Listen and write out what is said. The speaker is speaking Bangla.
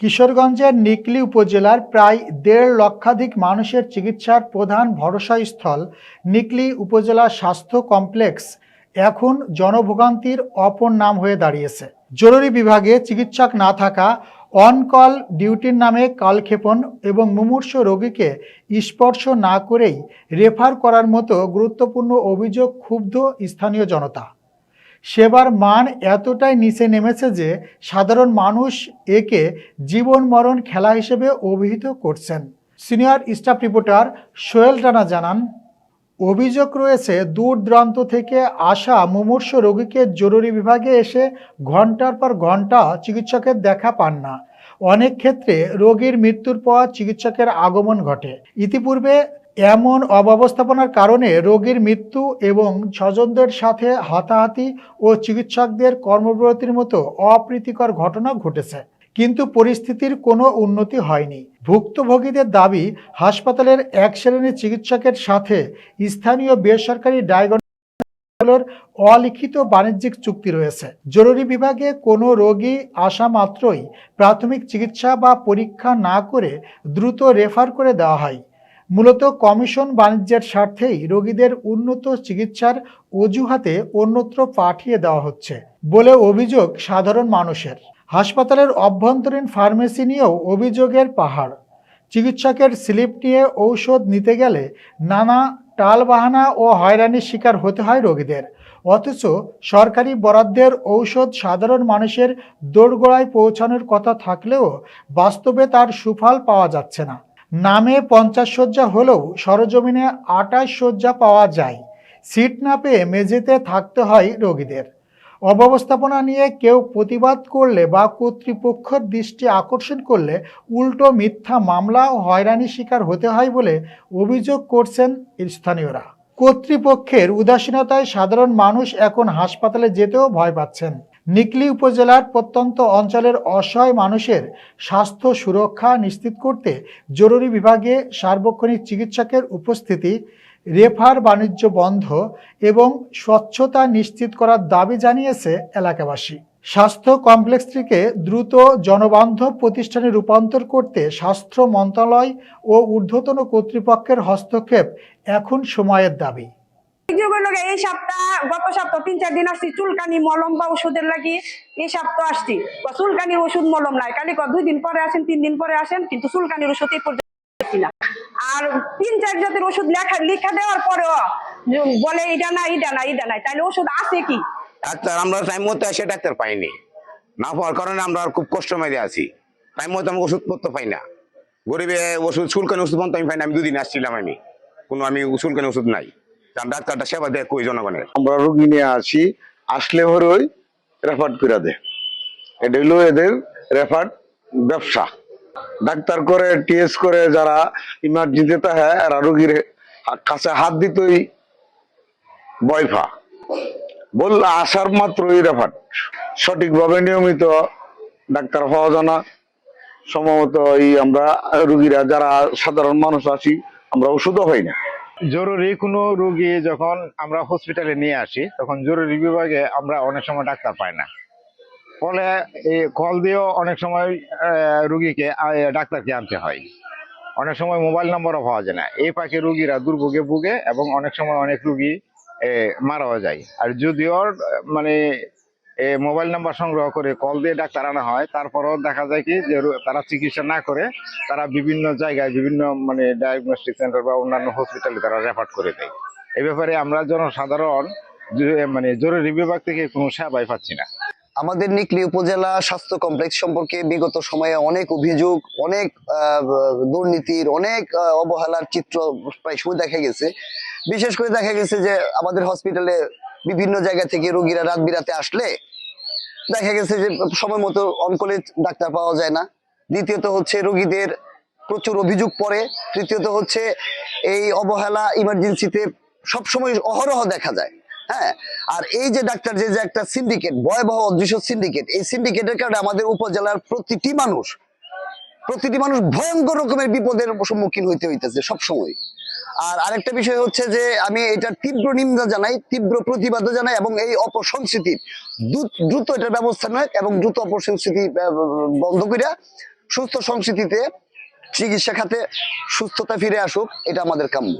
কিশোরগঞ্জের নিকলি উপজেলার প্রায় দেড় লক্ষাধিক মানুষের চিকিৎসার প্রধান ভরসাস্থল নিকলি উপজেলা স্বাস্থ্য কমপ্লেক্স এখন জনভোগান্তির অপর নাম হয়ে দাঁড়িয়েছে। জরুরি বিভাগে চিকিৎসক না থাকা অন কল ডিউটির নামে কালক্ষেপণ এবং মুমূর্ষ রোগীকে স্পর্শ না করেই রেফার করার মতো গুরুত্বপূর্ণ অভিযোগ ক্ষুব্ধ স্থানীয় জনতা। সেবার মান এতটাই নিচে নেমেছে যে সাধারণ মানুষ একে জীবন মরণ খেলা হিসেবে অভিহিত করছেন। Senior staff reporter Sohel Rana জানান, অভিযোগ রয়েছে দূর দূরান্ত থেকে আসা মুমূর্ষ রোগীকে জরুরি বিভাগে এসে ঘণ্টার পর ঘণ্টা চিকিৎসকের দেখা পান না। অনেক ক্ষেত্রে রোগীর মৃত্যুর পর চিকিৎসকের আগমন ঘটে। ইতিপূর্বে এমন অব্যবস্থাপনার কারণে রোগীর মৃত্যু এবং স্বজনদের সাথে হাতাহাতি ও চিকিৎসকদের কর্মবিরতির মতো অপ্রীতিকর ঘটনা ঘটেছে। কিন্তু পরিস্থিতির কোনো উন্নতি হয়নি। ভুক্তভোগীদের দাবি, হাসপাতালের এক শ্রেণির চিকিৎসকের সাথে স্থানীয় বেসরকারি ডায়াগনস্টিক অলিখিত বাণিজ্যিক চুক্তি রয়েছে। জরুরি বিভাগে কোনো রোগী আসা মাত্রই প্রাথমিক চিকিৎসা বা পরীক্ষা না করে দ্রুত রেফার করে দেওয়া হয়। মূলত কমিশন বাণিজ্যের স্বার্থেই রোগীদের উন্নত চিকিৎসার অজুহাতে অন্যত্র পাঠিয়ে দেওয়া হচ্ছে বলে অভিযোগ সাধারণ মানুষের। হাসপাতালের অভ্যন্তরীণ ফার্মেসি নিয়েও অভিযোগের পাহাড়। চিকিৎসকের স্লিপ নিয়ে ঔষধ নিতে গেলে নানা টালবাহানা ও হয়রানির শিকার হতে হয় রোগীদের। অথচ সরকারি বরাদ্দের ঔষধ সাধারণ মানুষের দোরগোড়ায় পৌঁছানোর কথা থাকলেও বাস্তবে তার সুফল পাওয়া যাচ্ছে না। নামে পঞ্চাশ শয্যা হলেও সরজমিনে আটাশ শয্যা পাওয়া যায়। সিট না পেয়ে মেঝেতে থাকতে হয় রোগীদের। অব্যবস্থাপনা নিয়ে কেউ প্রতিবাদ করলে বা কর্তৃপক্ষের দৃষ্টি আকর্ষণ করলে উল্টো মিথ্যা মামলা ও হয়রানির শিকার হতে হয় বলে অভিযোগ করছেন স্থানীয়রা। কর্তৃপক্ষের উদাসীনতায় সাধারণ মানুষ এখন হাসপাতালে যেতেও ভয় পাচ্ছেন। নিকলি উপজেলার প্রত্যন্ত অঞ্চলের অসহায় মানুষের স্বাস্থ্য সুরক্ষা নিশ্চিত করতে জরুরি বিভাগে সার্বক্ষণিক চিকিৎসকের উপস্থিতি, রেফার বাণিজ্য বন্ধ এবং স্বচ্ছতা নিশ্চিত করার দাবি জানিয়েছে এলাকাবাসী। স্বাস্থ্য কমপ্লেক্সটিকে দ্রুত জনবান্ধব প্রতিষ্ঠানে রূপান্তর করতে স্বাস্থ্য মন্ত্রণালয় ও ঊর্ধ্বতন কর্তৃপক্ষের হস্তক্ষেপ এখন সময়ের দাবি। এই সপ্তাহ, গত সপ্তাহ তিন চার দিন আসছি, চুলকানি, মলম বা ওষুধের লাগি এই সপ্তাহ আসছি। বা চুলকানির ওষুধ, মলম কালি দুই দিন পরে আসেন, তিন দিন পরে আসেন, কিন্তু চুলকানির ওষুধ এই পর্যন্ত আর তিন চার জাতের ওষুধ লেখা, লিখা দেওয়ার পরেও বলে এটা না এটা না এটা নাই। তাহলে ওষুধ আছে কি? ডাক্তার, আমরা টাইম মতো ডাক্তার পাইনি না। পাওয়ার কারণে আমরা খুব কষ্ট মেরে আছি। টাইম মতো আমি ওষুধপত্র পাই না। গরিবে ওষুধ শুল্কানি ওষুধ পর্যন্ত আমি পাই না। আমি দুদিন আসছিলাম আমি। কোনো আমি শুল্কানি ওষুধ নাই। ডাক্তারটা সেবা দেয় কই জনগণের? আমরা রোগী নিয়ে আসি, আসলে হরই রেফার করে দে এটা হইল এদের রেফার ব্যবসা। ডাক্তার করে টিএস করে, যারা ইমার্জেন্সি থাকে এরা রোগীর কাছে হাত দিতই বয়ফা বললে আসার মাত্রই রেফার। সঠিকভাবে নিয়মিত ডাক্তার হওয়া জানা সম্ভবত এই আমরা রুগীরা, যারা সাধারণ মানুষ আছি, আমরা ওষুধও হই না। জরুরি কোনো রোগী যখন আমরা হসপিটালে নিয়ে আসি, তখন জরুরি বিভাগে আমরা অনেক সময় ডাক্তার পাই না। ফলে এই কল দিয়েও অনেক সময় রুগীকে ডাক্তারকে আনতে হয়। অনেক সময় মোবাইল নম্বরও পাওয়া যায় না। এই পাখি রুগীরা দুর্ভোগে ভুগে এবং অনেক সময় অনেক রুগী মারাও যায়। আর যদিও মানে মোবাইল নাম্বার সংগ্রহ করে কল দিয়ে ডাক্তার আনা হয়। তারপরও দেখা যায় কি যে তারা চিকিৎসা না করে তারা বিভিন্ন জায়গায় বিভিন্ন মানে ডায়াগনস্টিক সেন্টার বা অন্যান্য হসপিটালে তারা রেফার করে দেয়। এ ব্যাপারে আমরা জনসাধারণ মানে জরুরি বিভাগ থেকে কোনো সেবাই পাচ্ছি না। আমাদের নিকলি উপজেলা স্বাস্থ্য কমপ্লেক্স সম্পর্কে বিগত সময়ে অনেক অভিযোগ, অনেক দুর্নীতির, অনেক অবহেলার চিত্র প্রায় সময় দেখা গেছে। বিশেষ করে দেখা গেছে যে আমাদের হসপিটালে বিভিন্ন জায়গা থেকে রোগীরা রাত বিরাতে আসলে দেখা গেছে যে সময় মতো অনকলেজ ডাক্তার পাওয়া যায় না। দ্বিতীয়ত হচ্ছে রোগীদের প্রচুর অভিযোগ পড়ে। তৃতীয়ত হচ্ছে এই অবহেলা ইমার্জেন্সিতে সবসময় অহরহ দেখা যায়। হ্যাঁ? আর এই যে ডাক্তার, যে যে একটা সিন্ডিকেট ভয়াবহ অদৃশ্য সিন্ডিকেট এই সিন্ডিকেটের কারণে আমাদের উপজেলার প্রতিটি মানুষ প্রতিটি মানুষ ভয়ঙ্কর রকমের বিপদের সম্মুখীন হইতে হইতেছে সবসময়। আর আরেকটা বিষয় হচ্ছে যে, আমি এটার তীব্র নিন্দা জানাই, তীব্র প্রতিবাদ জানাই এবং এই অপসংস্কৃতির দ্রুত এটার ব্যবস্থা নয় এবং দ্রুত অপসংস্কৃতি বন্ধ করিয়া সুস্থ সংস্কৃতিতে চিকিৎসা খাতে সুস্থতা ফিরে আসুক, এটা আমাদের কাম্য।